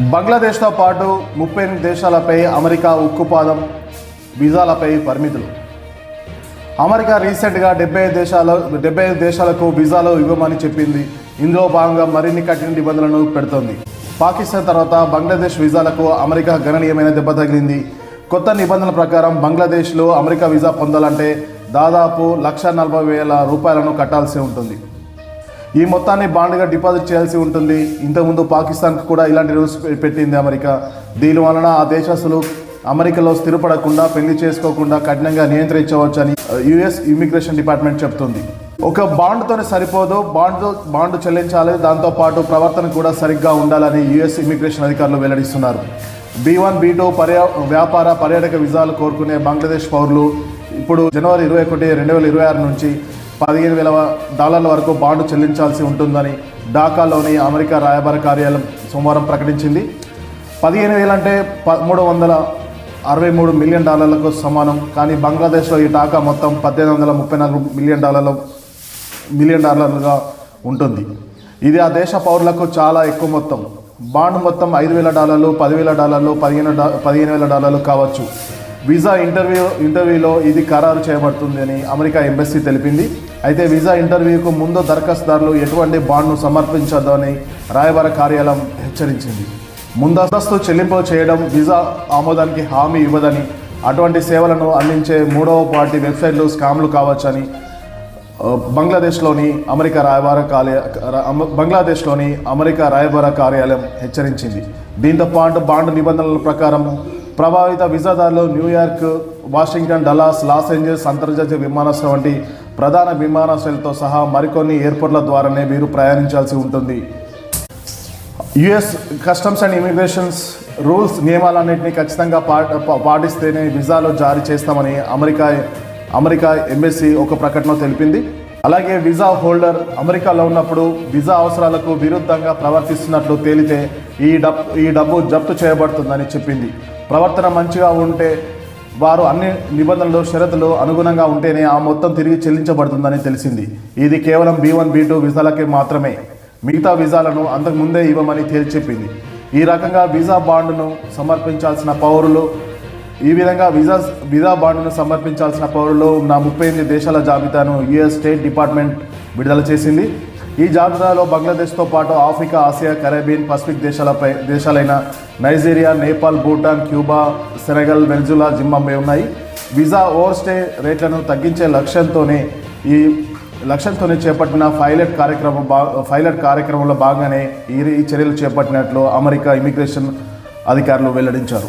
బంగ్లాదేశ్తో పాటు ముప్పై ఎనిమిది దేశాలపై అమెరికా ఉక్కుపాదం వీసాలపై పరిమితులు. అమెరికా రీసెంట్గా డెబ్బై ఐదు దేశాల డెబ్బై ఐదు దేశాలకు వీసాలు ఇవ్వమని చెప్పింది. ఇందులో భాగంగా మరిన్ని కఠిన నిబంధనలను పెడుతోంది. పాకిస్తాన్ తర్వాత బంగ్లాదేశ్ వీసాలకు అమెరికా గణనీయమైన దెబ్బ తగిలింది. కొత్త నిబంధనల ప్రకారం బంగ్లాదేశ్లో అమెరికా వీసా పొందాలంటే దాదాపు లక్ష నలభై వేల రూపాయలను కట్టాల్సి ఉంటుంది. ఈ మొత్తాన్ని బాండ్గా డిపాజిట్ చేయాల్సి ఉంటుంది. ఇంతకుముందు పాకిస్తాన్కు కూడా ఇలాంటి రూల్స్ పెట్టింది అమెరికా. దీని వలన ఆ దేశస్తులు అమెరికాలో స్థిరపడకుండా పెళ్ళి చేసుకోకుండా కఠినంగా నియంత్రించవచ్చని యుఎస్ ఇమిగ్రేషన్ డిపార్ట్మెంట్ చెప్తుంది. ఒక బాండ్తోనే సరిపోదు. బాండ్ బాండ్ చెల్లించాలి. దాంతోపాటు ప్రవర్తన కూడా సరిగ్గా ఉండాలని యుఎస్ ఇమిగ్రేషన్ అధికారులు వెల్లడిస్తున్నారు. బీ వన్ బీ టూ పర్యా వ్యాపార పర్యాటక వీసాలు కోరుకునే బంగ్లాదేశ్ పౌరులు ఇప్పుడు జనవరి ఇరవై ఒకటి రెండు వేల ఇరవై ఆరు నుంచి పదిహేను వేల డాలర్ల వరకు బాండ్ చెల్లించాల్సి ఉంటుందని ఢాకాలోని అమెరికా రాయబార కార్యాలయం సోమవారం ప్రకటించింది. పదిహేను వేలంటే అంటే మూడు వందల అరవై మూడు మిలియన్ డాలర్లకు సమానం. కానీ బంగ్లాదేశ్లో ఈ టాకా మొత్తం పద్దెనిమిది వందల ముప్పై నాలుగు మిలియన్ డాలర్ల మిలియన్ డాలర్లుగా ఉంటుంది. ఇది ఆ దేశ పౌరులకు చాలా ఎక్కువ మొత్తం. బాండ్ మొత్తం ఐదు వేల డాలర్లు పదివేల డాలర్లు పదిహేను డా పదిహేను వేల డాలర్లు కావచ్చు. వీసా ఇంటర్వ్యూ ఇంటర్వ్యూలో ఇది ఖరారు చేయబడుతుంది అని అమెరికా ఎంబెస్సీ తెలిపింది. అయితే వీసా ఇంటర్వ్యూకు ముందు దరఖాస్తుదారులు ఎటువంటి బాండ్ను సమర్పించొద్దని రాయబార కార్యాలయం హెచ్చరించింది. ముందస్తు చెల్లింపులు చేయడం వీసా ఆమోదానికి హామీ ఇవ్వదని అటువంటి సేవలను అందించే మూడవ పార్టీ వెబ్సైట్లు స్కామ్లు కావచ్చని బంగ్లాదేశ్లోని అమెరికా రాయబార కార్య బంగ్లాదేశ్లోని అమెరికా రాయబార కార్యాలయం హెచ్చరించింది. దీంతో పాటు బాండ్ నిబంధనల ప్రకారం ప్రభావిత వీసాదారులు New York Washington Dallas Los Angeles అంతర్జాతీయ విమానాశ్రయం వంటి ప్రధాన విమానాశ్రయాలతో సహా మరికొన్ని ఎయిర్పోర్ట్ల ద్వారానే వీరు ప్రయాణించాల్సి ఉంటుంది. US customs and immigrations rules నియమాలన్నింటినీ ఖచ్చితంగా పా పాటిస్తేనే విజాలో జారీ చేస్తామని అమెరికా అమెరికా ఎంబెసీ ఒక ప్రకటన తెలిపింది. అలాగే వీసా హోల్డర్ అమెరికాలో ఉన్నప్పుడు వీసా అవసరాలకు విరుద్ధంగా ప్రవర్తిస్తున్నట్లు తేలితే ఈ డబ్ ఈ డబ్బు జప్తు చేయబడుతుందని చెప్పింది. ప్రవర్తన మంచిగా ఉంటే వారు అన్ని నిబంధనలు షరతులు అనుగుణంగా ఉంటేనే ఆ మొత్తం తిరిగి చెల్లించబడుతుందని తెలిసింది. ఇది కేవలం బీ వన్ బీ టూ వీసాలకే మాత్రమే. మిగతా వీసాలను అంతకుముందే ఇవ్వమని తేల్చెప్పింది ఈ రకంగా వీసా బాండ్ను సమర్పించాల్సిన పౌరులు ఈ విధంగా వీసా వీసా బాండ్ను సమర్పించాల్సిన పౌరులు ఉన్న ముప్పై ఎనిమిది దేశాల జాబితాను యుఎస్ స్టేట్ డిపార్ట్మెంట్ విడుదల చేసింది. ఈ జాబితాలో బంగ్లాదేశ్తో పాటు ఆఫ్రికా ఆసియా కరేబియన్ పసిఫిక్ దేశాలపై దేశాలైన Nigeria Nepal Bhutan Cuba Senegal Venezuela Zimbabwe ఉన్నాయి. వీసా ఓవర్ స్టే రేట్లను తగ్గించే లక్ష్యంతోనే ఈ లక్ష్యంతోనే చేపట్టిన పైలట్ కార్యక్రమం బా పైలట్ కార్యక్రమంలో భాగంగానే ఈ ఈ చర్యలు చేపట్టినట్లు అమెరికా ఇమిగ్రేషన్ అధికారులు వెల్లడించారు.